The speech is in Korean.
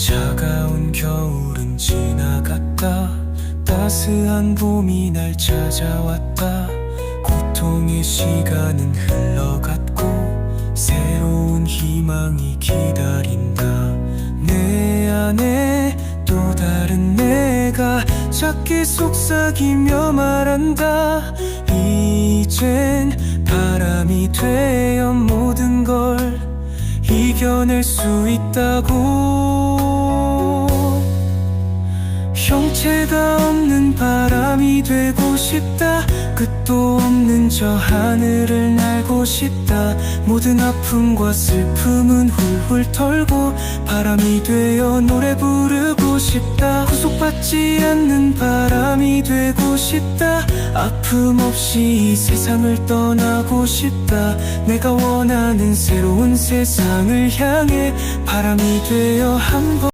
차가운 겨울은 지나갔다. 따스한 봄이 날 찾아왔다. 고통의 시간은 흘러갔고 새로운 희망이 기다린다. 내 안에 또 다른 내가 작게 속삭이며 말한다. 이젠 바람이 되어 모든 걸 이겨낼 수 있다고. 형체가 없는 바람이 되고 싶다. 끝도 없는 저 하늘을 날고 싶다. 모든 아픔과 슬픔은 훌훌 털고 바람이 되어 노래 부르고 싶다. 구속받지 않는 바람이 되고 싶다 아픔 없이 이 세상을 떠나고 싶다. 내가 원하는 새로운 세상을 향해 바람이 되어 한번